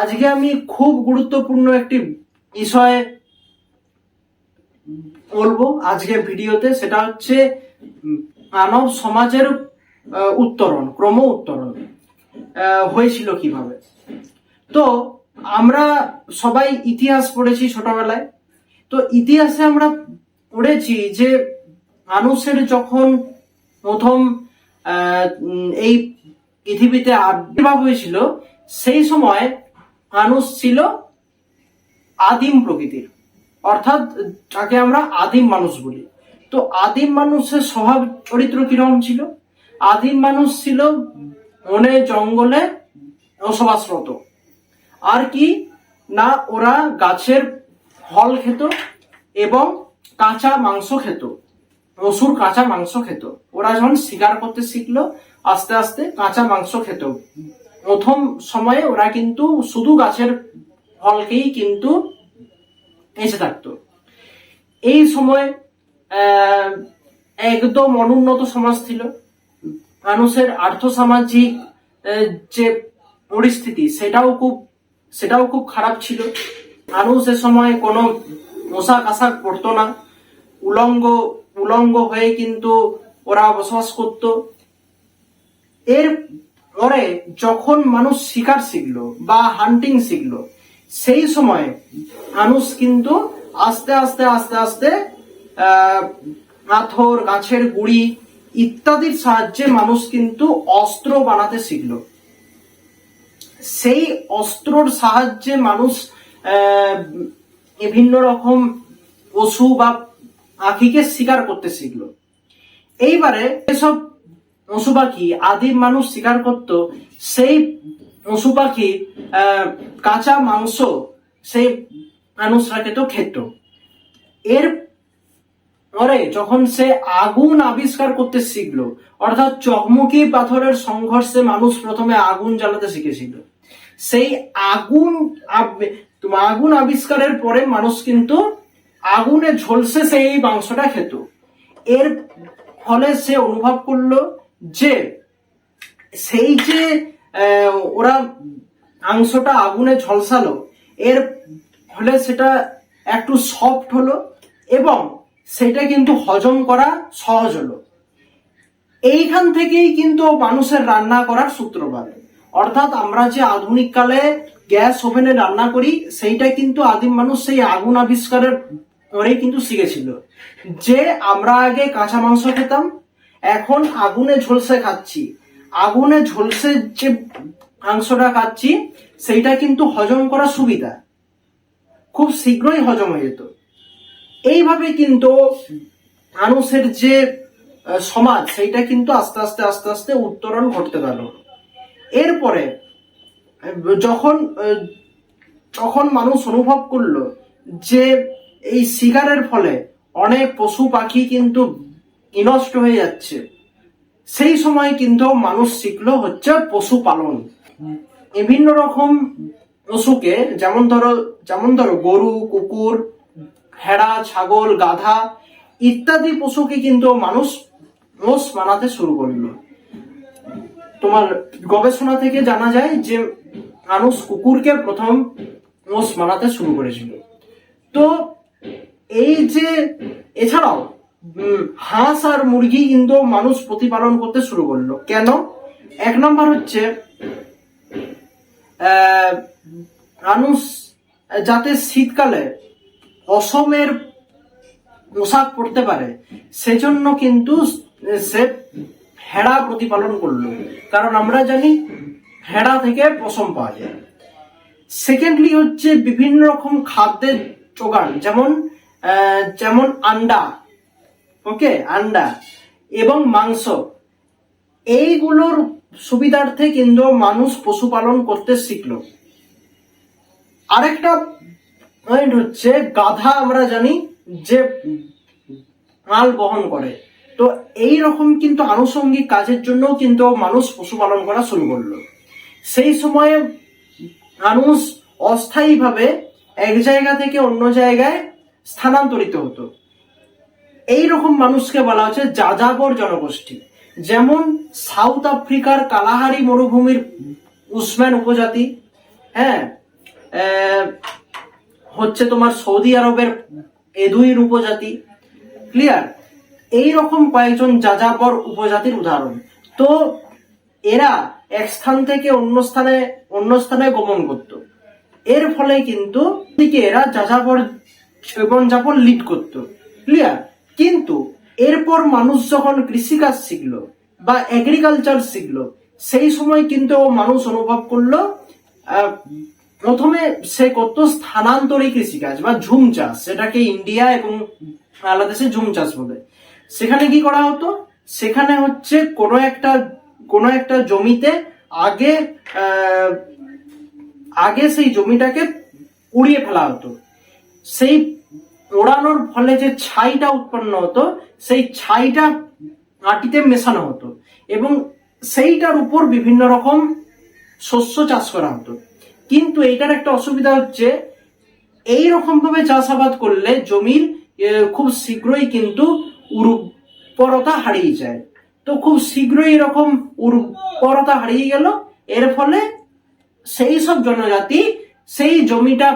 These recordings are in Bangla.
আজকে আমি খুব গুরুত্বপূর্ণ একটি বিষয়ে বলব আজকে ভিডিওতে, সেটা হচ্ছে মানব সমাজের উত্তরণ, ক্রম উত্তরণ হয়েছিল কীভাবে। তো আমরা সবাই ইতিহাস পড়েছি ছোটবেলায়। তো ইতিহাসে আমরা পড়েছি যে মানুষের যখন প্রথম এই পৃথিবীতে আবির্ভাব হয়েছিল, সেই সময় মানুষ ছিল আদিম প্রকৃতির। অর্থাৎ যাকে আমরা আদিম মানুষ বলি। তো আদিম মানুষের স্বভাব, চরিত্র কীরকম ছিল? আদিম মানুষ ছিল বনে, জঙ্গলে বসবাসরত। আর কি? না, ওরা গাছের ফল খেত এবং কাঁচা মাংস খেত। পশুর কাঁচা মাংস খেত। ওরা যখন শিকার করতে শিখলো, আস্তে আস্তে কাঁচা মাংস খেত। প্রথম সময়ে ওরা কিন্তু শুধু গাছের ফলকেই কিন্তু এসে থাকতো। এই সময় একদম অনুন্নত সমাজ ছিল। মানুষের আর্থসামাজিক যে পরিস্থিতি, সেটাও খুব সেটাও খুব খারাপ ছিল। মানুষ এ সময় কোনো পোশাক আশাক পরতো না। উলঙ্গ উলঙ্গ হয়ে কিন্তু ওরা বসবাস করত। এর পরে যখন মানুষ শিকার শিখলো বা হান্টিং শিখলো, সেই সময় মানুষ কিন্তু আস্তে আস্তে আস্তে আস্তে পাথর, গাছের গুড়ি ইত্যাদির সাহায্যে মানুষ কিন্তু অস্ত্র বানাতে শিখলো। সেই অস্ত্রর সাহায্যে মানুষ বিভিন্ন রকম পশু বা পাখিকে শিকার করতে শিখলো। এইবারে এসব পশু পাখি আদিম মানুষ শিকার করত, সেই পশু পাখি কাঁচা মাংস সেই মানুষরা তো খেত। এর পরে যখন সে আগুন আবিষ্কার করতে শিখলো, অর্থাৎ চকমকি পাথরের সংঘর্ষে মানুষ প্রথমে আগুন জ্বালাতে শিখেছিল। সেই আগুন আগুন আবিষ্কারের পরে মানুষ কিন্তু আগুনে ঝলসে সেই মাংসটা খেত। এর ফলে সে অনুভব করল যে সেই যে ওরা মাংসটা আগুনে ঝলসালো, এর ফলে সেটা একটু সফট হলো এবং সেটা কিন্তু হজম করা সহজ হলো। এইখান থেকেই কিন্তু মানুষের রান্না করার সূত্রপাত অর্থাৎ আমরা যে আধুনিক কালে গ্যাস ওভেনে রান্না করি, সেইটা কিন্তু আদিম মানুষ সেই আগুন আবিষ্কারের পরেই কিন্তু শিখেছিল। যে আমরা আগে কাঁচা মাংস খেতাম এখন আগুনে ঝলসে খাচ্ছি। আগুনে ঝলসে যে মাংসটা খাচ্ছি, সেইটা কিন্তু হজম করা সুবিধা। খুব শীঘ্রই হজম হয়ে যেত। এইভাবে কিন্তু মানুষের যে সমাজ, সেইটা কিন্তু আস্তে আস্তে আস্তে আস্তে উত্তরণ ঘটতে গেল। এরপরে, যখন যখন মানুষ অনুভব করল যে, এই শিকারের ফলে অনেক পশু পাখি কিন্তু বিনষ্ট হয়ে যাচ্ছে। সেই সময় কিন্তু মানুষ শিখলো হচ্ছে পশুপালন। বিভিন্ন রকম পশুকে যেমন ধরো যেমন ধরো গরু, কুকুর, ভেড়া, ছাগল, গাধা ইত্যাদি পশুকে কিন্তু মানুষ মোষ বানাতে শুরু করল। তোমার গবেষণা থেকে জানা যায় যে মানুষ কুকুরকে প্রথম মোষ বানাতে শুরু করেছিল। তো এই যে, এছাড়াও হাঁস আর মুরগি কিন্তু মানুষ প্রতিপালন করতে শুরু করল। কেন? এক নম্বর হচ্ছে মানুষ যাতে শীতকালে অসমের পোশাক পরতে পারে, সেজন্য কিন্তু সে ভেড়া প্রতিপালন করল। কারণ আমরা জানি ভেড়া থেকে পশম পাওয়া যায়। সেকেন্ডলি হচ্ছে বিভিন্ন রকম খাদ্যের যোগান, যেমন যেমন আন্ডা। ওকে, আন্ডা। এবং মাংস। এইগুলোর সুবিধার্থে কিন্তু মানুষ পশুপালন করতে শিখলো। আরেকটা পয়েন্ট হচ্ছে, গাধা আমরা জানি যে মাল বহন করে। তো এই রকম কিন্তু আনুষঙ্গিক কাজের জন্য কিন্তু মানুষ পশুপালন করা শুরু করল। সেই সময়ে মানুষ অস্থায়ীভাবে এক জায়গা থেকে অন্য জায়গায় স্থানান্তরিত হতো। এই রকম মানুষকে বলা হচ্ছে যাযাবর জনগোষ্ঠী। যেমন সাউথ আফ্রিকার কালাহারি মরুভূমির উসম্যান উপজাতি হ্যাঁ? হচ্ছে তোমার সৌদি আরবের এদুইর উপজাতি। ক্লিয়ার এই রকম কয়েকজন যাযাবর উপজাতির উদাহরণ। তো এরা এক স্থান থেকে অন্য স্থানে অন্য স্থানে গমন করত। এর ফলে কিন্তু এরা যাযাবর জীবনযাপন লিড করত। ক্লিয়ার কিন্তু এরপর মানুষ যখন কৃষিকাজ শিখলো বা এগ্রিকালচার শিখলো, সেই সময় কিন্তু মানুষ অনুভব করল প্রথমে সে করতো স্থানান্তরী কৃষিকাজ বা ঝুম চাষ, সেটাকে ইন্ডিয়া এবং বাংলাদেশে ঝুম চাষ বলে। সেখানে কি করা হতো? সেখানে হচ্ছে কোনো একটা কোনো একটা জমিতে আগে আগে সেই জমিটাকে উড়িয়ে ফেলা হতো। সেই ওড়ানোর ফলে যে ছাইটা উৎপন্ন হতো, সেই ছাইটা মাটিতে মেশানো হতো এবং সেইটার উপর বিভিন্ন রকম শস্য চাষ করা হতো। কিন্তু এইটার একটা অসুবিধা হচ্ছে এই রকম ভাবে চাষাবাদ করলে জমির খুব শীঘ্রই কিন্তু উর্বরতা হারিয়ে যায়। তো খুব শীঘ্রই এরকম উর্বরতা হারিয়ে গেল, এর ফলে সেই সব জনজাতি সেই জমিটা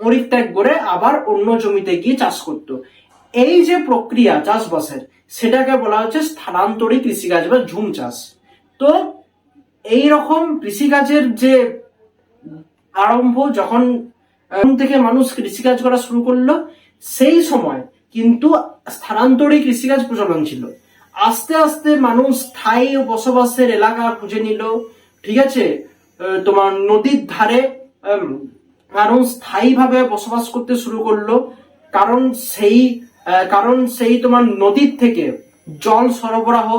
পরিত্যাগ করে আবার অন্য জমিতে গিয়ে চাষ করত। এই যে প্রক্রিয়া চাষবাসের, সেটাকে বলা হচ্ছে স্থানান্তরী কৃষিকাজ বা ঝুম চাষ। তো এই রকম কৃষিকাজের যে আরম্ভ, যখন থেকে মানুষ কৃষিকাজ করা শুরু করল, সেই সময় কিন্তু স্থানান্তরী কৃষিকাজ প্রচলন ছিল। আস্তে আস্তে মানুষ স্থায়ী বসবাসের এলাকা খুঁজে নিল। ঠিক আছে? তোমার নদীর ধারে মানুষ স্থায়ীভাবে বসবাস করতে শুরু করল। কারণ সেই কারণ সেই তোমার নদীর থেকে জল সরবরাহ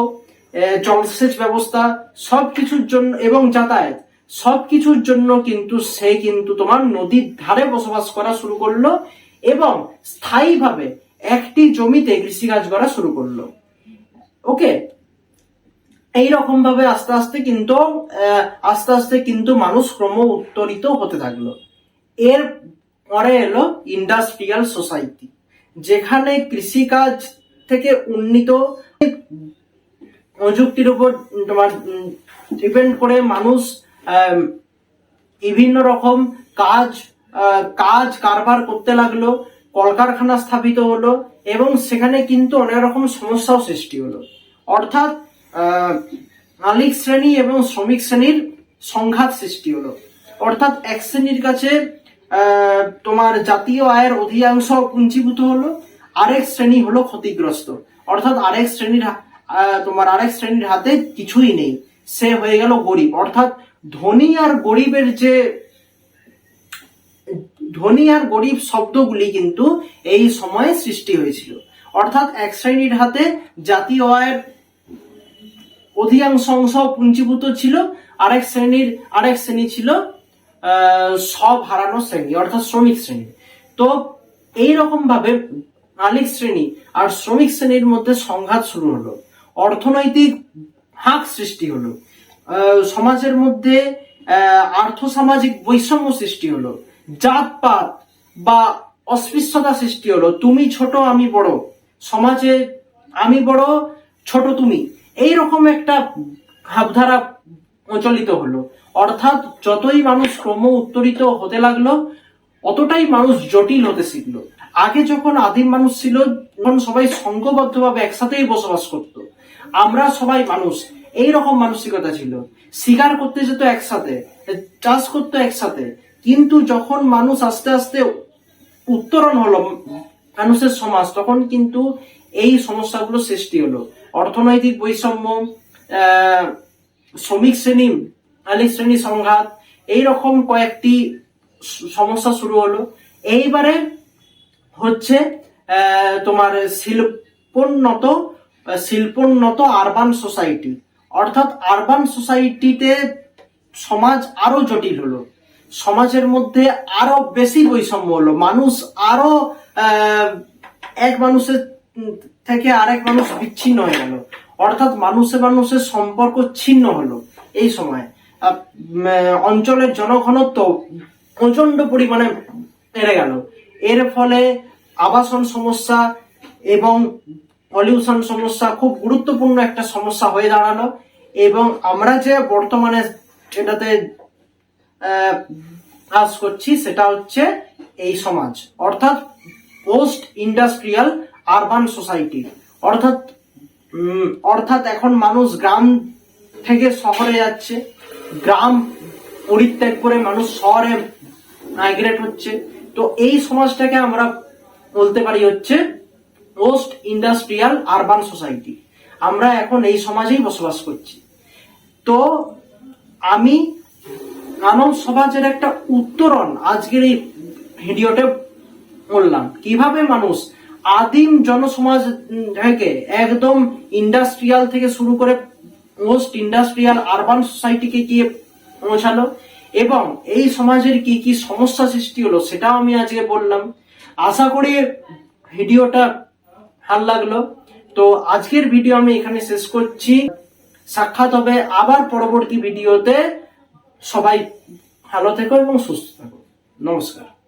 জলসেচ ব্যবস্থা সব কিছুর জন্য এবং যাতায়াত সব কিছুর জন্য কিন্তু সে কিন্তু তোমার নদীর ধারে বসবাস করা শুরু করল এবং স্থায়ীভাবে একটি জমিতে কৃষিকাজ করা শুরু করল। ওকে? এইরকম ভাবে আস্তে আস্তে কিন্তু আস্তে আস্তে কিন্তু মানুষ ক্রম উত্তরিত হতে থাকল। এর পরে এলো ইন্ডাস্ট্রিয়াল সোসাইটি যেখানে কৃষিকাজ থেকে উন্নীত প্রযুক্তির উপর তোমার ডিপেন্ড করে মানুষ বিভিন্ন রকম কাজ কাজ কারবার করতে লাগল, কলকারখানা স্থাপিত হলো এবং সেখানে কিন্তু অনেক রকম সমস্যাও সৃষ্টি হলো। অর্থাৎ মালিক শ্রেণি এবং শ্রমিক শ্রেণির সংঘাত সৃষ্টি হলো। অর্থাৎ এক শ্রেণির কাছে তোমার জাতীয় আয়ের অধিকাংশ পুঞ্জীভূত হলো, আরেক শ্রেণি হলো ক্ষতিগ্রস্ত। অর্থাৎ আরেক শ্রেণির তোমার আরেক শ্রেণির হাতে কিছুই নেই। সে হয়ে গেল গরিব। অর্থাৎ ধনী আর গরিবের যে, ধনী আর গরিব শব্দগুলি কিন্তু এই সময়ে সৃষ্টি হয়েছিল। অর্থাৎ এক শ্রেণির হাতে জাতীয় আয়ের অধিকাংশ অংশ পুঞ্জীভূত ছিল, আরেক শ্রেণির, আরেক শ্রেণি ছিল সব হারানো শ্রেণি, অর্থাৎ শ্রমিক শ্রেণি। তো এই রকম ভাবে মালিক শ্রেণি আর শ্রমিক শ্রেণির মধ্যে সংঘাত শুরু হলো। অর্থনৈতিক হাঁক সৃষ্টি হলো। সমাজের মধ্যে আর্থসামাজিক বৈষম্য সৃষ্টি হলো। জাতপাত বা অস্পৃশ্যতা সৃষ্টি হলো। তুমি ছোট, আমি বড়। সমাজে আমি বড়, ছোট তুমি। এই রকম একটা ভাবধারা প্রচলিত হলো। অর্থাৎ যতই মানুষ ক্রম উত্তরিত হতে লাগল, অতটাই মানুষ জটিল হতে শিখলো। আগে যখন আদিম মানুষ ছিল, তখন সবাই সংঘবদ্ধভাবে একসাথেই বসবাস করত। আমরা সবাই মানুষ এই রকম মানসিকতা ছিল। শিকার করতে যেত একসাথে, চাষ করতো একসাথে। কিন্তু যখন মানুষ আস্তে আস্তে উত্তরণ হলো মানুষের সমাজ, তখন কিন্তু এই সমস্যাগুলো সৃষ্টি হলো। অর্থনৈতিক বৈষম্য শ্রমিক শ্রেণি মালিক শ্রেণি সংঘাত এই রকম কয়েকটি সমস্যা শুরু হলো। এইবারে হচ্ছে তোমার শিল্পোন্নত শিল্পোন্নত আরবান সোসাইটি অর্থাৎ আরবান সোসাইটিতে সমাজ আরও জটিল হলো। সমাজের মধ্যে আরও বেশি বৈষম্য হলো। মানুষ আরও এক মানুষের থেকে আরেক মানুষ বিচ্ছিন্ন হয়ে গেল। অর্থাৎ মানুষে মানুষের সম্পর্ক ছিন্ন হলো এই সময়। অঞ্চলের জনঘনত্ব প্রচণ্ড পরিমাণে বেড়ে গেল। এর ফলে আবাসন সমস্যা এবং পলিউশন সমস্যা খুব গুরুত্বপূর্ণ একটা সমস্যা হয়ে দাঁড়াল এবং আমরা যে বর্তমানে এটাতে কাজ করছি সেটা হচ্ছে এই সমাজ। অর্থাৎ পোস্ট ইন্ডাস্ট্রিয়াল আরবান সোসাইটি অর্থাৎ অর্থাৎ এখন মানুষ গ্রাম থেকে শহরে যাচ্ছে। গ্রাম পরিত্যাগ করে মানুষ শহরে মাইগ্রেট হচ্ছে। তো এই সমাজটাকে আমরা বলতে পারি হচ্ছে পোস্ট ইন্ডাস্ট্রিয়াল আরবান সোসাইটি আমরা এখন এই সমাজেই বসবাস করছি। তো আমি মানব সমাজের একটা উত্তরণ আজকের এই ভিডিওতে বললাম। কীভাবে মানুষ আদিম জনসমাজ থেকে একদম ইন্ডাস্ট্রিয়াল থেকে শুরু করে মোস্ট ইন্ডাস্ট্রিয়াল আরবান সোসাইটিকে গিয়ে পৌঁছালো। এবং এই সমাজের কি কি সমস্যা সৃষ্টি হলো সেটাও আমি আজকে বললাম। আশা করি ভিডিওটা ভালো লাগল। তো আজকের ভিডিও আমি এখানে শেষ করছি। সাক্ষাৎ হবে আবার পরবর্তী ভিডিওতে। সবাই ভালো থেকো এবং সুস্থ থাকো। নমস্কার।